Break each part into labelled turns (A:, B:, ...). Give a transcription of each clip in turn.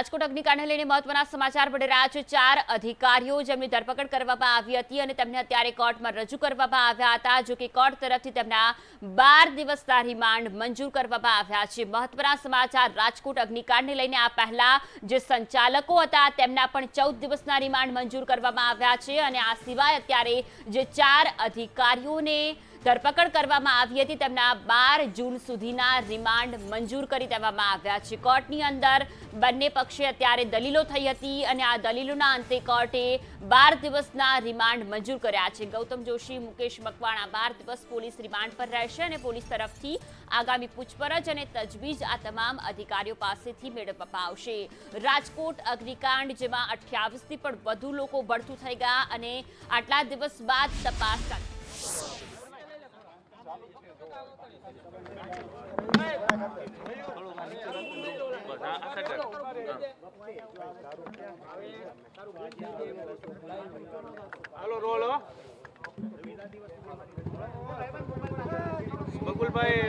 A: રાજકોટ અગ્નિકાંડને લઈને મહત્વના સમાચાર મળી રહ્યા છે ચાર અધિકારીઓ જેમની ધરપકડ કરવામાં આવી હતી અને તેમને અત્યારે કોર્ટમાં રજૂ કરવામાં આવ્યા હતા, જો કે કોર્ટ તરફથી તેમના બાર દિવસના રિમાન્ડ મંજૂર કરવામાં આવ્યા છે. મહત્વના સમાચાર રાજકોટ અગ્નિકાંડને લઈને આ પહેલા જે સંચાલકો હતા, તેમના પણ ચૌદ દિવસના રિમાન્ડ મંજૂર કરવામાં આવ્યા છે અને આ સિવાય અત્યારે જે ચાર અધિકારીઓને ધરપકડ કરવામાં આવી હતી. તેમના બાર જૂન સુધીના રિમાન્ડ મંજૂર કરી દેવામાં આવ્યા છે. કોર્ટની અંદર બંને પક્ષે અત્યારે દલીલો થઈ હતી અને આ દલીલોના અંતે કોર્ટે બાર દિવસના રિમાન્ડ મંજૂર કર્યા છે. ગૌતમ જોશી, મુકેશ મકવાણા બાર દિવસ પોલીસ રિમાન્ડ પર રહેશે અને પોલીસ તરફથી આગામી પૂછપરછ અને તજવીજ આ તમામ અધિકારીઓ પાસેથી મેળવવામાં આવશે. રાજકોટ, અગ્નિકાંડ જેમાં અઠ્યાવીસથી પણ વધુ લોકો બળતું થઈ ગયા અને આટલા દિવસ બાદ તપાસ
B: હાલો, રોલ બકુલભાઈ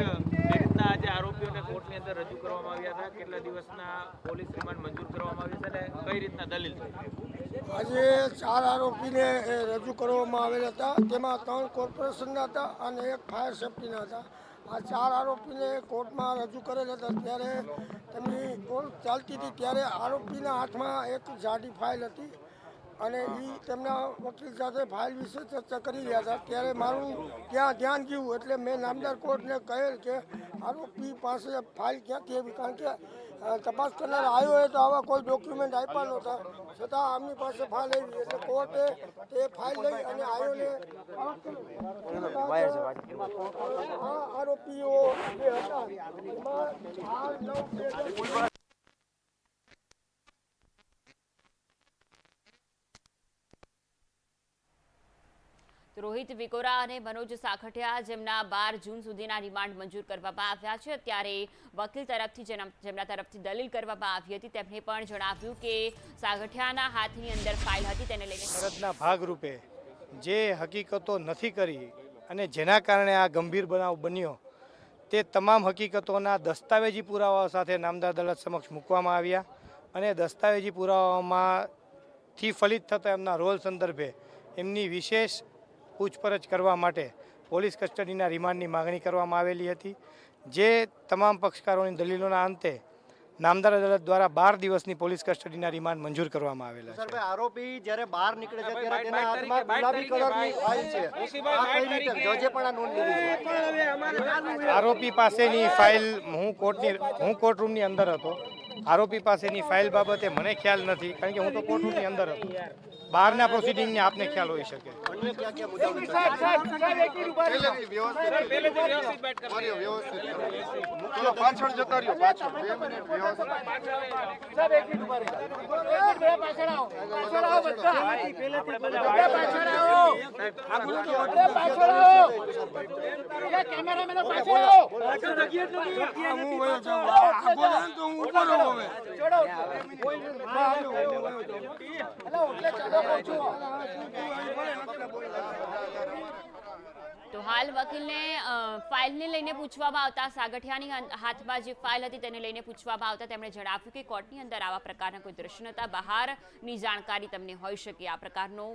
B: આજે આરોપીઓને કોર્ટની અંદર રજૂ કરવામાં આવ્યા હતા. કેટલા દિવસના પોલીસ રિમાન્ડ મંજૂર કરવામાં આવ્યા છે અને કઈ રીતના દલીલ થઈ
C: આજે ચાર આરોપીને રજૂ કરવામાં આવેલા હતા. તેમાં ત્રણ કોર્પોરેશનના હતા અને એક ફાયર સેફ્ટીના હતા. આ ચાર આરોપીને કોર્ટમાં રજૂ કરેલા હતા ત્યારે તેમની કોર્ટ ચાલતી હતી ત્યારે આરોપીના હાથમાં એક જાડી ફાઇલ હતી. અને એ તેમના વકીલ સાથે ફાઇલ વિશે ચર્ચા કરી રહ્યા હતા. ત્યારે મારું ત્યાં ધ્યાન ગયું એટલે મેં નામદાર કોર્ટને કહેલ કે આરોપી પાસે ફાઇલ ક્યાંથી આવી? કારણ કે તપાસ કરનાર આવ્યો હોય તો આવા કોઈ ડોક્યુમેન્ટ આપ્યા નહોતા. છતાં આમની પાસે ફાઇલ આવી એટલે કોર્ટે તે ફાઇલ લઈ અને આયોને આરોપીઓ જે હતા. એમાં ચાર નવ બે હજાર
A: તો રોહિત વિકોરા અને મનોજ સાખઠિયા જેમના બાર જૂન સુધીના રિમાન્ડ મંજૂર કરવામાં આવ્યા છે. ત્યારે વકીલ તરફથી જેમના તરફથી દલીલ કરવામાં આવી હતી, તેમણે પણ જણાવ્યું કે સાગઠિયાના હાથની અંદર ફાઇલ હતી, તેને લઈને
D: ફરજના ભાગરૂપે જે હકીકતો નથી કરી અને જેના કારણે આ ગંભીર બનાવ બન્યો, તે તમામ હકીકતોના દસ્તાવેજી પુરાવાઓ સાથે નામદાર અદાલત સમક્ષ મૂકવામાં આવ્યા અને દસ્તાવેજી પુરાવાઓમાંથી ફલિત થતા એમના રોલ સંદર્ભે એમની વિશેષ પૂછપરછ કરવા માટે પોલીસ કસ્ટડીના રિમાન્ડની માગણી કરવામાં આવેલી હતી. જે તમામ પક્ષકારોની દલીલોના અંતે નામદાર અદાલત દ્વારા બાર દિવસની પોલીસ કસ્ટડીના રિમાન્ડ મંજૂર કરવામાં આવેલા છે.
E: આરોપી જ્યારે બહાર નીકળે છે ત્યારે તેના હાથમાં ગુલાબી કલરની ફાઇલ છે. જજે પણ આ નોંધ લીધી
D: આરોપી પાસેની ફાઇલ હું કોર્ટની હું કોર્ટરૂમની અંદર હતો. આરોપી પાસેની ફાઇલ બાબતે મને ખ્યાલ નથી કારણ કે હું તો કોર્ટરૂમની અંદર હતો. બહારના પ્રોસિડિંગને આપને ખ્યાલ હોઈ શકે.
E: અન્ય ક્યાં ક્યાં મુદ્દાઓ
B: પહેલેથી વ્યવસ્થિત. બાઈટ કરી.
F: ચલો પાછળ જતા રહ્યો પાછળ. બે મિનિટ વ્યવસ્થિત.
C: હું વયો જાઉં આ બોલે તો હું ઊભો રહું હવે.
A: તો હાલ વકીલને ફાઇલને લઈને પૂછવામાં આવતા, સાગઠિયાની હાથમાં જે ફાઇલ હતી તેને લઈને પૂછવામાં આવતા તેમણે જણાવ્યું કે કોર્ટની અંદર આવા પ્રકારના કોઈ નહોતા. બહારની જાણકારી તમને હોઈ શકે. આ પ્રકારનો